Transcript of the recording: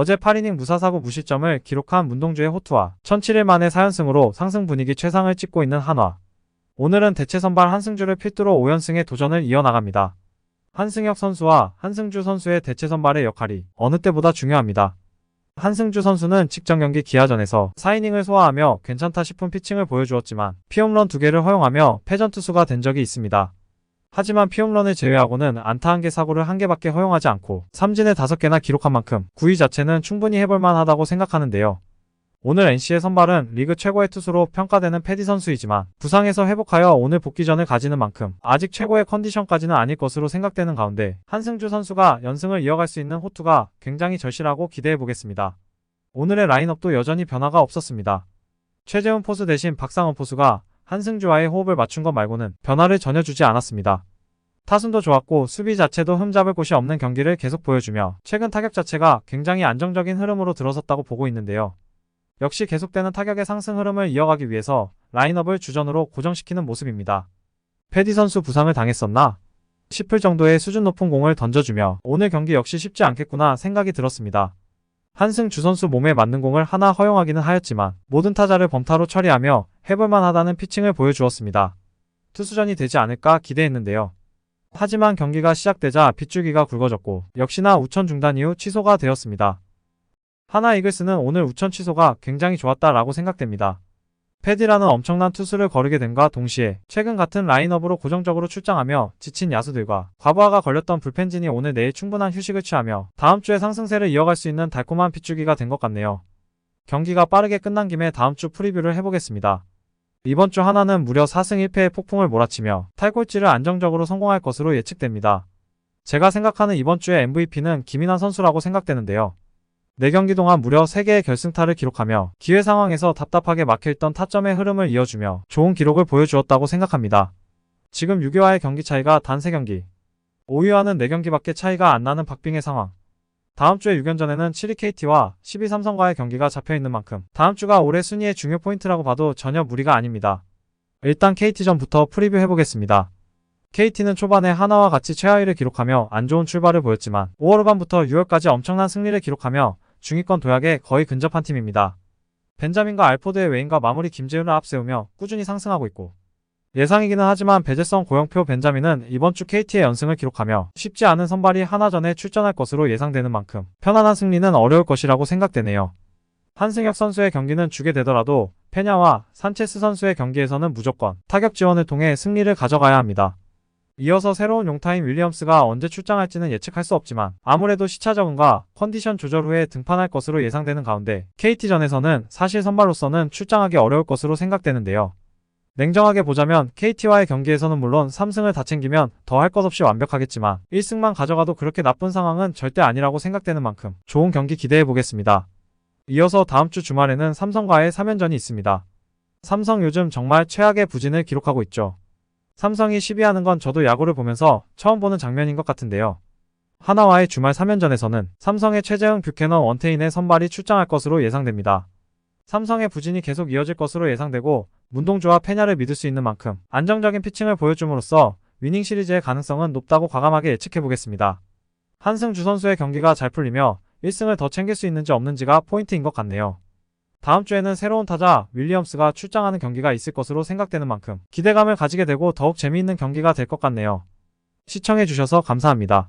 어제 8이닝 무사사구 무실점을 기록한 문동주의 호투와 1007일 만에 4연승으로 상승 분위기 최상을 찍고 있는 한화. 오늘은 대체 선발 한승주를 필두로 5연승의 도전을 이어나갑니다. 한승혁 선수와 한승주 선수의 대체 선발의 역할이 어느 때보다 중요합니다. 한승주 선수는 직전 경기 기아전에서 4이닝을 소화하며 괜찮다 싶은 피칭을 보여주었지만 피홈런 2개를 허용하며 패전 투수가 된 적이 있습니다. 하지만 피홈런을 제외하고는 안타 1개 사고를 1개밖에 허용하지 않고 삼진을 5개나 기록한 만큼 구위 자체는 충분히 해볼만 하다고 생각하는데요. 오늘 NC의 선발은 리그 최고의 투수로 평가되는 패디 선수이지만 부상에서 회복하여 오늘 복귀전을 가지는 만큼 아직 최고의 컨디션까지는 아닐 것으로 생각되는 가운데 한승주 선수가 연승을 이어갈 수 있는 호투가 굉장히 절실하고 기대해 보겠습니다. 오늘의 라인업도 여전히 변화가 없었습니다. 최재훈 포수 대신 박상원 포수가 한승주와의 호흡을 맞춘 것 말고는 변화를 전혀 주지 않았습니다. 타순도 좋았고 수비 자체도 흠잡을 곳이 없는 경기를 계속 보여주며 최근 타격 자체가 굉장히 안정적인 흐름으로 들어섰다고 보고 있는데요. 역시 계속되는 타격의 상승 흐름을 이어가기 위해서 라인업을 주전으로 고정시키는 모습입니다. 패디 선수 부상을 당했었나? 싶을 정도의 수준 높은 공을 던져주며 오늘 경기 역시 쉽지 않겠구나 생각이 들었습니다. 한승 주 선수 몸에 맞는 공을 하나 허용하기는 하였지만 모든 타자를 범타로 처리하며 해볼만 하다는 피칭을 보여주었습니다. 투수전이 되지 않을까 기대했는데요. 하지만 경기가 시작되자 빗줄기가 굵어졌고 역시나 우천 중단 이후 취소가 되었습니다. 하나 이글스는 오늘 우천 취소가 굉장히 좋았다라고 생각됩니다. 패디라는 엄청난 투수를 거르게 됨과 동시에 최근 같은 라인업으로 고정적으로 출장하며 지친 야수들과 과부하가 걸렸던 불펜진이 오늘 내일 충분한 휴식을 취하며 다음 주에 상승세를 이어갈 수 있는 달콤한 빗줄기가 된 것 같네요. 경기가 빠르게 끝난 김에 다음 주 프리뷰를 해보겠습니다. 이번 주 하나는 무려 4승 1패의 폭풍을 몰아치며 탈골지를 안정적으로 성공할 것으로 예측됩니다. 제가 생각하는 이번 주의 MVP는 김인환 선수라고 생각되는데요. 4경기 동안 무려 3개의 결승타를 기록하며 기회 상황에서 답답하게 막혀있던 타점의 흐름을 이어주며 좋은 기록을 보여주었다고 생각합니다. 지금 6위와의 경기 차이가 단 3경기. 5위와는 4경기밖에 차이가 안 나는 박빙의 상황. 다음 주에 6연 전에는 7위 KT와 10위 삼성과의 경기가 잡혀있는 만큼 다음 주가 올해 순위의 중요 포인트라고 봐도 전혀 무리가 아닙니다. 일단 KT전부터 프리뷰 해보겠습니다. KT는 초반에 하나와 같이 최하위를 기록하며 안 좋은 출발을 보였지만 5월 후반부터 6월까지 엄청난 승리를 기록하며 중위권 도약에 거의 근접한 팀입니다. 벤자민과 알포드의 웨인과 마무리 김재훈을 앞세우며 꾸준히 상승하고 있고 예상이기는 하지만 배제성 고영표 벤자민은 이번 주 KT의 연승을 기록하며 쉽지 않은 선발이 하나전에 출전할 것으로 예상되는 만큼 편안한 승리는 어려울 것이라고 생각되네요. 한승혁 선수의 경기는 주게 되더라도 페냐와 산체스 선수의 경기에서는 무조건 타격 지원을 통해 승리를 가져가야 합니다. 이어서 새로운 용타인 윌리엄스가 언제 출장할지는 예측할 수 없지만 아무래도 시차 적응과 컨디션 조절 후에 등판할 것으로 예상되는 가운데 KT전에서는 사실 선발로서는 출장하기 어려울 것으로 생각되는데요. 냉정하게 보자면 KT와의 경기에서는 물론 3승을 다 챙기면 더 할 것 없이 완벽하겠지만 1승만 가져가도 그렇게 나쁜 상황은 절대 아니라고 생각되는 만큼 좋은 경기 기대해 보겠습니다. 이어서 다음 주 주말에는 삼성과의 3연전이 있습니다. 삼성 요즘 정말 최악의 부진을 기록하고 있죠. 삼성이 시비하는 건 저도 야구를 보면서 처음 보는 장면인 것 같은데요. 하나와의 주말 3연전에서는 삼성의 최재흥 뷰캐넌 원태인의 선발이 출장할 것으로 예상됩니다. 삼성의 부진이 계속 이어질 것으로 예상되고 문동주와 페냐를 믿을 수 있는 만큼 안정적인 피칭을 보여줌으로써 위닝 시리즈의 가능성은 높다고 과감하게 예측해 보겠습니다. 한승주 선수의 경기가 잘 풀리며 1승을 더 챙길 수 있는지 없는지가 포인트인 것 같네요. 다음 주에는 새로운 타자 윌리엄스가 출장하는 경기가 있을 것으로 생각되는 만큼 기대감을 가지게 되고 더욱 재미있는 경기가 될 것 같네요. 시청해주셔서 감사합니다.